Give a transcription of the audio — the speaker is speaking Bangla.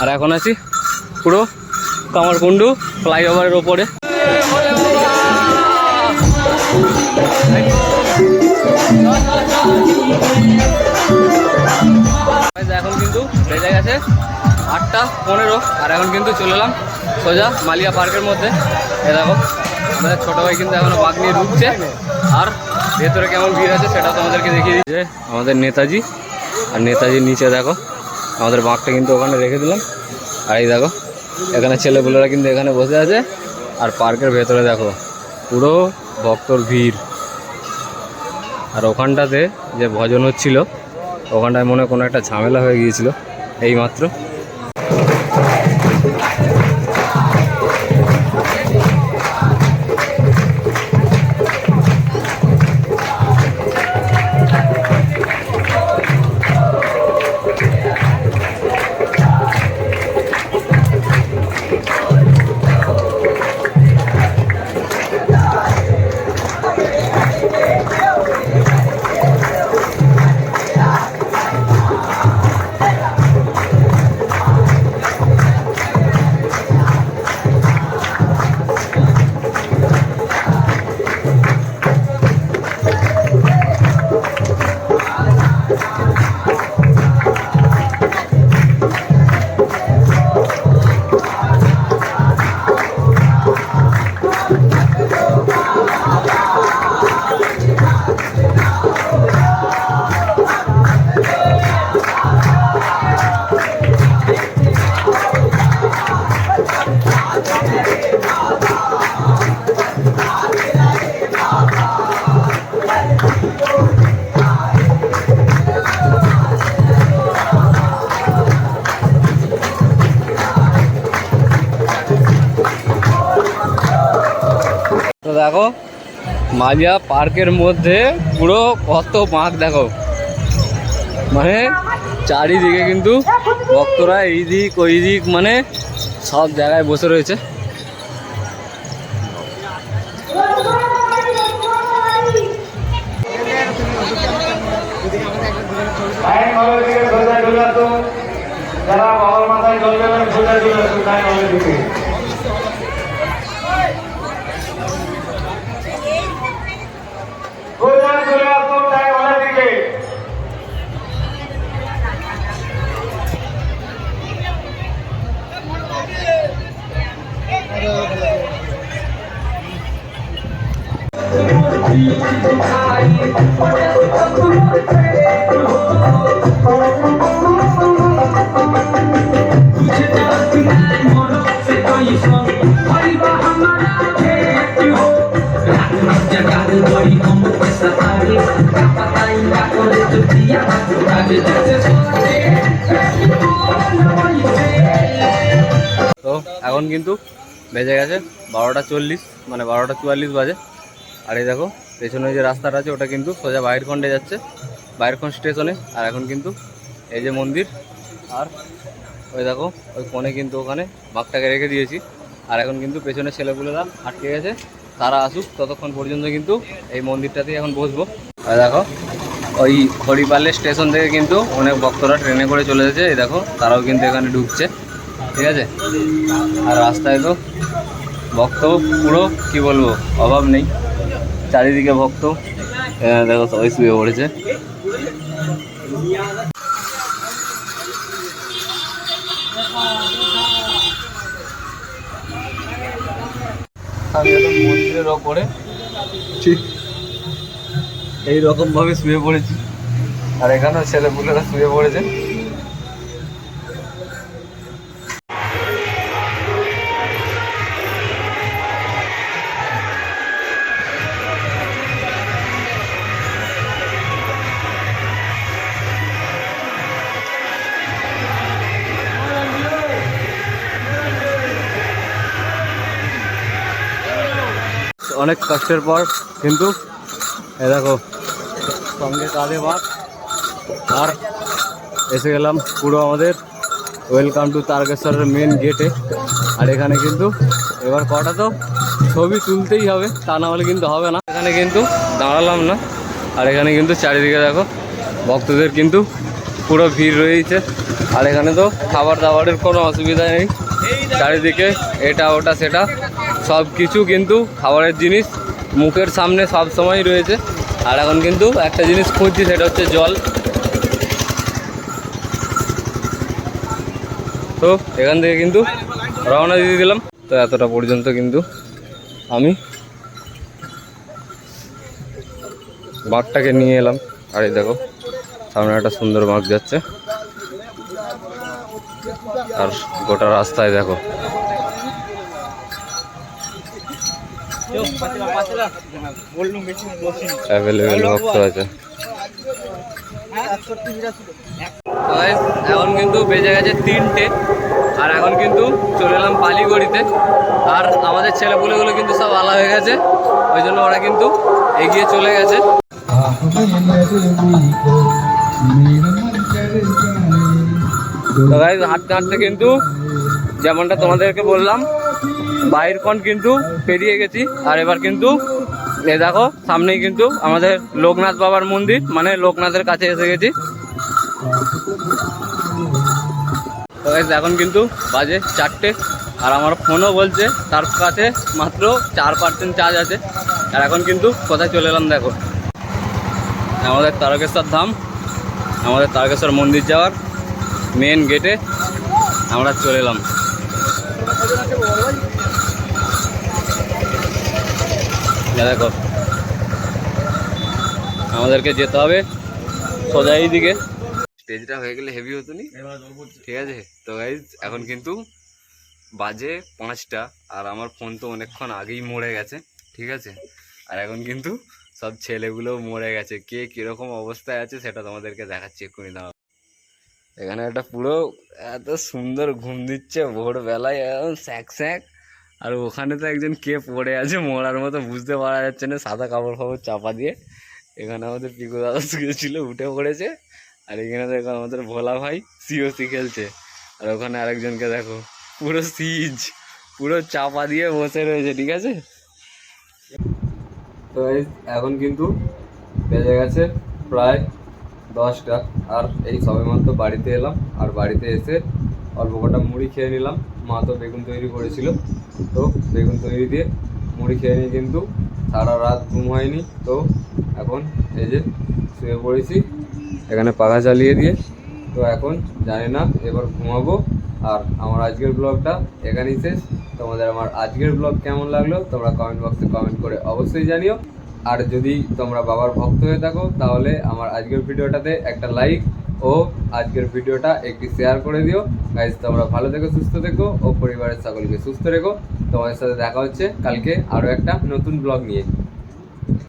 আর এখন আছি পুরো কামারকুণ্ডু ফ্লাইওভারের ওপরে। এখন কিন্তু বেজে গেছে আটটা পনেরো, আর এখন কিন্তু চলে এলাম সোজা মালিয়া পার্কের মধ্যে। এ দেখো, আমাদের ছোটো ভাই কিন্তু এখনও বাঘ নিয়ে ঢুকছে। আর ভেতরে কেমন ভিড় আছে সেটা তোমাদেরকে দেখিয়ে দিচ্ছে। আমাদের নেতাজি, আর নেতাজির নিচে দেখো আমাদের বাঘটা কিন্তু ওখানে রেখে দিলাম। আর এই দেখো, এখানে ছেলেপুলেরা কিন্তু এখানে বসে আছে। আর পার্কের ভেতরে দেখো, পুরো ভক্তর ভিড়। আর ওখানটাতে যে ভজন হচ্ছিল, ওখানটায় মনে কোনো একটা ঝামেলা হয়ে গিয়েছিল, এই মাত্র। দেখো মালিয়া পার্কের মধ্যে পুরো কত বাঘ দেখো। মানে চারিদিকে কিন্তু ভক্তরা এই দিক ওই দিক মানে সব জায়গায় বসে রয়েছে। যারা বাবার মাথায় জল দেবেন লাইন ভালোর দিকে। তো এখন কিন্তু বেজে গেছে বারোটা চল্লিশ মানে বারোটা চুয়াল্লিশ বাজে। আর এই দেখো, পেছনে যে রাস্তাটা আছে, ওটা কিন্তু সোজা বাইরখণ্ডে যাচ্ছে বাইরখন্ড স্টেশনে, আর এখন কিন্তু এই যে মন্দির, আর ওই দেখো, ওই কোণে কিন্তু ওখানে বাঘটাকে রেখে দিয়েছি, আর এখন কিন্তু পেছনে ছেলেপুলেরা আটকে গেছে, তারা আসুক, ততক্ষণ পর্যন্ত কিন্তু এই মন্দিরটাতেই এখন বসবো। আর দেখো, ওই খড়িপালের স্টেশন থেকে কিন্তু অনেক ভক্তরা ট্রেনে করে চলে এসেছে, এই দেখো, তারাও কিন্তু এখানে ঢুকছে, ঠিক আছে? আর রাস্তায় তো ভক্ত পুরো, কি বলব, অভাব নেই। চারিদিকে ভক্ত। দেখো সবাই শুয়ে পড়েছে। মন্দিরের ওপরে ঠিক এইরকম ভাবে শুয়ে পড়েছি। আর এখানেও ছেলেপুলেরা শুয়ে পড়েছে। অনেক কষ্টের পর, কিন্তু এ দেখো, সঙ্গে কাঁধে ভাত আর এসে গেলাম পুরো আমাদের ওয়েলকাম টু তারকেশ্বরের মেন গেটে আর এখানে কিন্তু, এবার কটা তো ছবি তুলতেই হবে, তা না হলে কিন্তু হবে না। এখানে কিন্তু দাঁড়ালাম না। আর এখানে কিন্তু চারিদিকে দেখো, ভক্তদের কিন্তু পুরো ভিড় রয়েছে। আর এখানে তো খাবার দাবারের কোনো অসুবিধা নেই। চারিদিকে এটা, ওটা, সেটা সব কিছু কিন্তু খাবারের জিনিস মুখের সামনে সব সময় রয়েছে। আর এখন কিন্তু একটা জিনিস খুঁজছি, সেটা হচ্ছে জল। তো এখান থেকে কিন্তু রওনা দিয়ে দিলাম। তো এতটা পর্যন্ত কিন্তু আমি বাঘটাকে নিয়ে এলাম। আর এই দেখো, সামনে একটা সুন্দর বাঘ যাচ্ছে। আর গোটা রাস্তায় দেখো। অ্যাভেলেবেল ভক্ত এখন কিন্তু বেজে গেছে তিনটে। আর এখন কিন্তু চলে এলাম পালিগড়িতে আর আমাদের ছেলেপুলেগুলো কিন্তু সব আলা হয়ে গেছে। ওই জন্য ওরা কিন্তু এগিয়ে চলে গেছে। হাঁটতে হাঁটতে কিন্তু যেমনটা তোমাদেরকে বললাম বাইরখন কিন্তু পেরিয়ে গেছি। আর এবার কিন্তু এ দেখো, সামনেই কিন্তু আমাদের লোকনাথ বাবার মন্দির মানে লোকনাথের কাছে এসে গেছি। এখন কিন্তু বাজে চারটে, আর আমার ফোনও বলছে, তার কাছে মাত্র চার পার্সেন্ট চার্জ আছে। আর এখন কিন্তু কোথায় চলে এলাম দেখো। আমাদের তারকেশ্বর ধাম, আমাদের তারকেশ্বর মন্দির যাওয়ার মেন গেটে আমরা চলে এলাম। দেখো আমাদেরকে যেতে হবে সোজা এই দিকে স্টেজটা হয়ে গেলে হেভি হতো নি? ঠিক আছে? তো গাইজ এখন কিন্তু বাজে পাঁচটা আর আমার ফোন তো অনেকক্ষণ আগেই মরে গেছে ঠিক আছে? আর এখন কিন্তু সব ছেলেগুলো মরে গেছে। কে কীরকম অবস্থায় আছে সেটা তোমাদেরকে দেখাচ্ছি এক্ষুনি দাঁড়াও। এখানে একটা পুরো এত সুন্দর ঘুম দিচ্ছে ভোরবেলায়, একদম স্যাক স্যাক। আর ওখানে তো একজন কে পড়ে আছে মরার মতো, বুঝতে পারা যাচ্ছে না, সাদা কাপড় ফাপড় চাপা দিয়ে। এখানে আমাদের পিকু দাদা শুয়েছিল উঠে পড়েছে। আর এখানে দেখো আমাদের ভোলা ভাই সিওসি খেলছে। আর ওখানে আরেকজনকে দেখো, পুরো সিজ, পুরো চাপা দিয়ে বসে রয়েছে, ঠিক আছে? তো এখন কিন্তু বেজে গেছে প্রায় দশটা আর এই সবে মাত্র বাড়িতে এলাম। আর বাড়িতে এসে অল্প কটা মুড়ি খেয়ে নিলাম। মা তো বেগুন তৈরি করেছিল। তো বেগুন তৈরি দিয়ে মুড়ি খেয়ে নিয়ে কিন্তু সারা রাত ঘুম হয়নি। তো এখন এই যে শুয়ে পড়েছি। এখানে পাখা চালিয়ে দিয়ে। তো এখন জানি না, এবার ঘুমাবো। আর আমার আজকের ব্লগটা এখানেই শেষ। তোমাদের আমার আজকের ব্লগ কেমন লাগল তোমরা কমেন্ট বক্সে কমেন্ট করে অবশ্যই জানিও। আর যদি তোমরা বাবার ভক্ত হয়ে থাকো, তাহলে আমার আজকের ভিডিওটাতে একটা লাইক ও আজকের ভিডিওটা একটি শেয়ার করে দিও। গাইজ তোমরা ভালো থেকো, সুস্থ থেকো ও পরিবারের সকলকে সুস্থ রেখো। তোমাদের সাথে দেখা হচ্ছে কালকে আরও একটা নতুন ব্লগ নিয়ে।